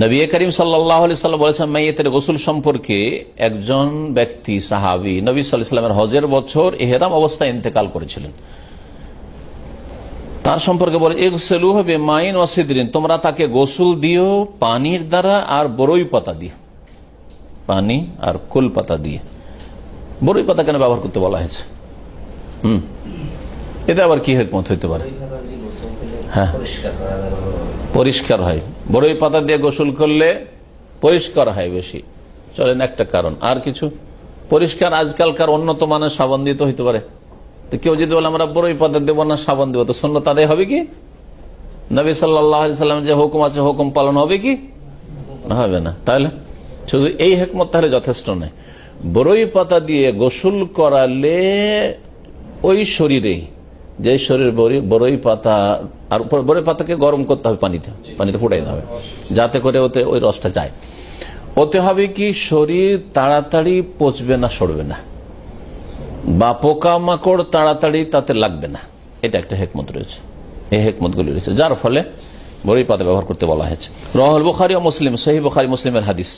নবী করিম সাল্লাহ সাল্লাম বলেছেন, মাইয়েতের গোসল সম্পর্কে একজন ব্যক্তি সাহাবি নবী সাল্লামের হজের বছর এহেরাম অবস্থায় ইন্তেকাল করেছিলেন। তার সম্পর্কে বলে সেলু হবে মাইন ওয়াসিদিন তোমরা তাকে গোসল দিও পানির দ্বারা আর বরই পাতা দিয়ে পানি আর কুল পাতা দিয়ে। বরই পাতা কেন ব্যবহার করতে বলা হয়েছে? হুম। এটা আবার কি হেকমত হইতে পারে? হ্যাঁ। পরিষ্কার হয়। বড়ই পাতা দিয়ে গোসল করলে পরিষ্কার হয় বেশি। চলেন একটা কারণ। আর কিছু? পরিষ্কার আজকালকার উন্নত মানের সাবান দিতে হইতে পারে। তো কেউ যদি বলে, আমরা বড়ই পাতা দেবো না, সাবান দেবো। তো শূন্য তাদের হবে কি? নবী সাল্লাম যে হুকুম আছে, হুকুম পালন হবে কি? হবে না। তাহলে? শুধু এই হেকমত তাহলে যথেষ্ট নয়। বড়ই পাতা দিয়ে গোসল করালে ওই শরীরে যে শরীর বড়ই পাতা, আর বড়ই পাতাকে গরম করতে হবে পানিতে পানিতে ফুটাইতে হবে, যাতে করে ওতে ওই রসটা যায়। ওতে হবে কি, শরীর তাড়াতাড়ি পচবে না, সরবে না। বা পোকামাকড় তাড়াতাড়ি তাতে লাগবে না। এটা একটা হেকমত রয়েছে। এই হেকমতগুলি রয়েছে। যার ফলে বড়ই পাতা ব্যবহার করতে বলা হয়েছে। রহল বুখারি ও মুসলিম সহি বুখারি মুসলিমের হাদিস।